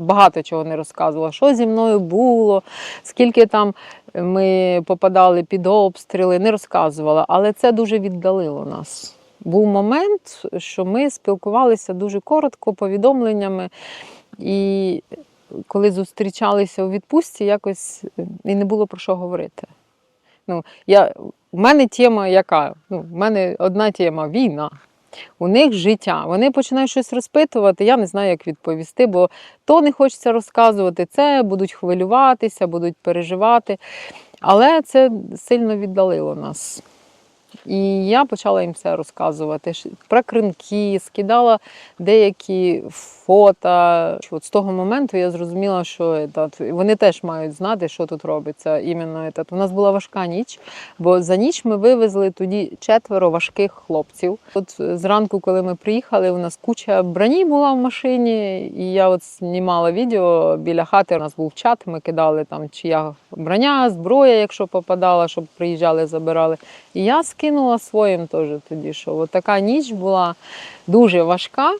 багато чого не розказувала, що зі мною було, скільки там ми попадали під обстріли, не розказувала. Але це дуже віддалило нас. Був момент, що ми спілкувалися дуже коротко, повідомленнями. І коли зустрічалися у відпустці, якось е, і не було про що говорити. Ну, я, у мене тема яка? Ну, у мене одна тема війна. У них життя. Вони починають щось розпитувати, я не знаю, як відповісти, бо то не хочеться розказувати, це будуть хвилюватися, будуть переживати. Але це сильно віддалило нас. І я почала їм все розказувати про кринки, скидала деякі фото. От з того моменту я зрозуміла, що вони теж мають знати, що тут робиться. Іменно. У нас була важка ніч, бо за ніч ми вивезли тоді четверо важких хлопців. От зранку, коли ми приїхали, у нас куча броні була в машині, і я от знімала відео біля хати. У нас був чат, ми кидали там чия броня, зброя, якщо попадала, щоб приїжджали, забирали. І я скинула своїм теж тоді, що така ніч була дуже важка.